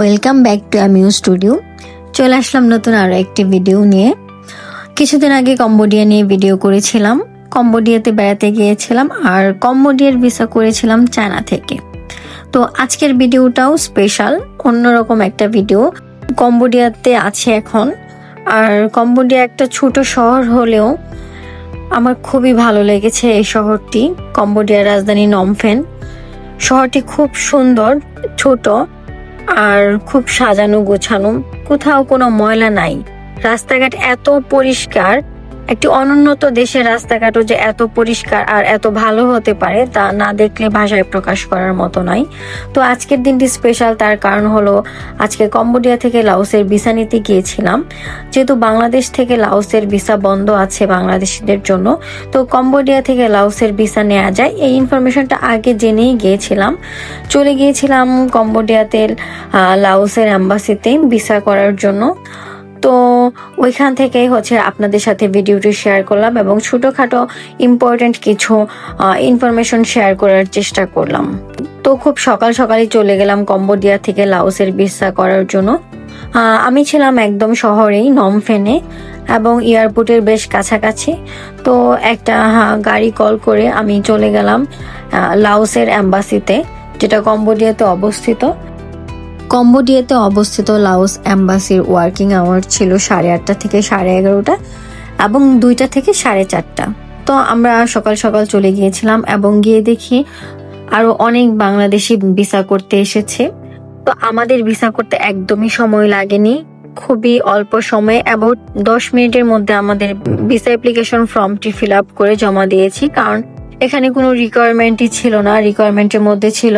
Welcome back to আমিউ studio চলে আসলাম নতুন আরও একটি ভিডিও নিয়ে। কিছুদিন আগে কম্বোডিয়া নিয়ে ভিডিও করেছিলাম। কম্বোডিয়াতে বেড়াতে গিয়েছিলাম আর কম্বোডিয়ার ভিসা করেছিলাম চায়না থেকে। তো আজকের ভিডিওটাও স্পেশাল অন্যরকম একটা ভিডিও কম্বোডিয়াতে আছে এখন। আর কম্বোডিয়া একটা ছোট শহর হলেও আমার খুবই ভালো লেগেছে এই শহরটি। কম্বোডিয়ার রাজধানী নমফেন শহরটি খুব সুন্দর, ছোট। আর খুব সাজানো গোছানো। কোথাও কোনো ময়লা নাই। রাস্তাঘাট এত পরিষ্কার একটি অনুন্নত দেশের রাস্তাঘাটও যে এত পরিষ্কার আর এত ভালো হতে পারে তা না দেখলে ভাষায় প্রকাশ করার মতো নয়। তো আজকের দিনটি স্পেশাল তার কারণ হলো আজকে কম্বোডিয়া থেকে লাওসের ভিসা নিতে গিয়েছিলাম। যেহেতু বাংলাদেশ থেকে লাওসের ভিসা বন্ধ আছে বাংলাদেশিদের জন্য তো কম্বোডিয়া থেকে লাওসের ভিসা নেওয়া যায়। এই ইনফরমেশনটা আগে জেনেই গিয়েছিলাম। চলে গিয়েছিলাম কম্বোডিয়াতে আহ, লাওসের অ্যাম্বাসিতে ভিসা করার জন্য। তো ওইখান থেকেই হচ্ছে আপনাদের সাথে ভিডিওটি শেয়ার করলাম এবং ছোটোখাটো ইম্পর্ট্যান্ট কিছু ইনফরমেশন শেয়ার করার চেষ্টা করলাম। তো খুব সকাল সকালই চলে গেলাম কম্বোডিয়া থেকে লাউসের ভিসা করার জন্য। আমি ছিলাম একদম শহরেই, নমফেনে, এবং এয়ারপোর্টের বেশ কাছাকাছি। তো একটা গাড়ি কল করে আমি চলে গেলাম লাউসের অ্যাম্বাসিতে যেটা কম্বোডিয়াতে অবস্থিত। কম্বোডিয়াতে অবস্থিত লাওস অ্যাম্বাসির ওয়ার্কিং আওয়ার ছিল সাড়ে আটটা থেকে সাড়ে এগারোটা এবং দুইটা থেকে সাড়ে চারটা। তো আমরা সকাল সকাল চলে গিয়েছিলাম এবং গিয়ে দেখি আরও অনেক বাংলাদেশি ভিসা করতে এসেছে। তো আমাদের ভিসা করতে একদমই সময় লাগেনি, খুবই অল্প সময়ে অ্যাবাউট দশ মিনিটের মধ্যে আমাদের ভিসা অ্যাপ্লিকেশন ফর্মটি ফিল আপ করে জমা দিয়েছি। কারণ এখানে কোনো রিকোয়ারমেন্টই ছিল না। রিকোয়ারমেন্টের মধ্যে ছিল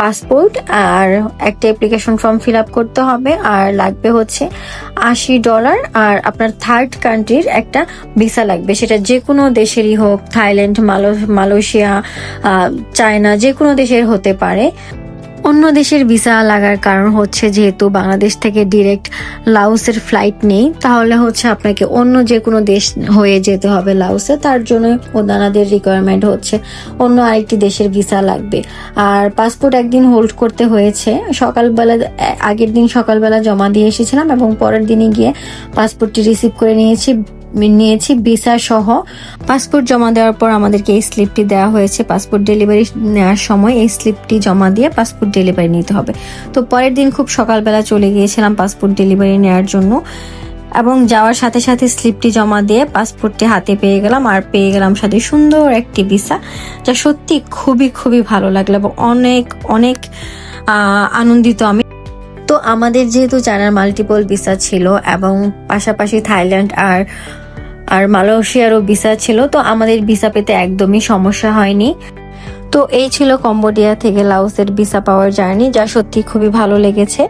পাসপোর্ট আর একটা অ্যাপ্লিকেশন ফর্ম ফিল আপ করতে হবে আর লাগবে হচ্ছে আশি ডলার আর আপনার থার্ড কান্ট্রির একটা ভিসা লাগবে। সেটা যে কোনো দেশেরই হোক থাইল্যান্ড মালয় মালয়েশিয়া চায়না যে কোনো দেশের হতে পারে। অন্য দেশের ভিসা লাগার কারণ হচ্ছে যেহেতু বাংলাদেশ থেকে ডিরেক্ট লাউসের ফ্লাইট নেই, তাহলে হচ্ছে আপনাকে অন্য যে কোনো দেশ হয়ে যেতে হবে লাউসে তার জন্য ওনাদের রিকোয়ারমেন্ট হচ্ছে অন্য আরেকটি দেশের ভিসা লাগবে। আর পাসপোর্ট একদিন হোল্ড করতে হয়েছে। সকালবেলা, আগের দিন সকালবেলা জমা দিয়ে এসেছিলাম এবং পরের দিনে গিয়ে পাসপোর্টটি রিসিভ করে নিয়েছি। নিয়েছি, ভিসা সহ। পাসপোর্ট জমা দেওয়ার পর আমাদেরকে এই স্লিপটি দেওয়া হয়েছে। পাসপোর্ট ডেলিভারি নেওয়ার সময় এই স্লিপটি জমা দিয়ে পাসপোর্ট ডেলিভারি নিতে হবে। তো পরের দিন খুব সকালবেলা চলে গিয়েছিলাম পাসপোর্ট ডেলিভারি নেওয়ার জন্য এবং যাওয়ার সাথে সাথে স্লিপটি জমা দিয়ে পাসপোর্টটি হাতে পেয়ে গেলাম আর পেয়ে গেলাম সাথে সুন্দর একটি ভিসা, যা সত্যি খুবই খুবই ভালো লাগল এবং অনেক অনেক আনন্দিত আমি। তো আমাদের যেহেতু চায়নার মাল্টিপল ভিসা ছিল এবং পাশাপাশি থাইল্যান্ড আর আর মালয়েশিয়ারও ভিসা ছিল, তো আমাদের ভিসা পেতে একদমই সমস্যা হয়নি। তো এই ছিল কম্বোডিয়া থেকে লাউসের ভিসা পাওয়ার জার্নি, যা সত্যি খুবই ভালো লেগেছে।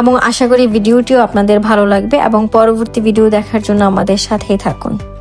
এবং আশা করি ভিডিওটিও আপনাদের ভালো লাগবে, এবং পরবর্তী ভিডিও দেখার জন্য আমাদের সাথেই থাকুন।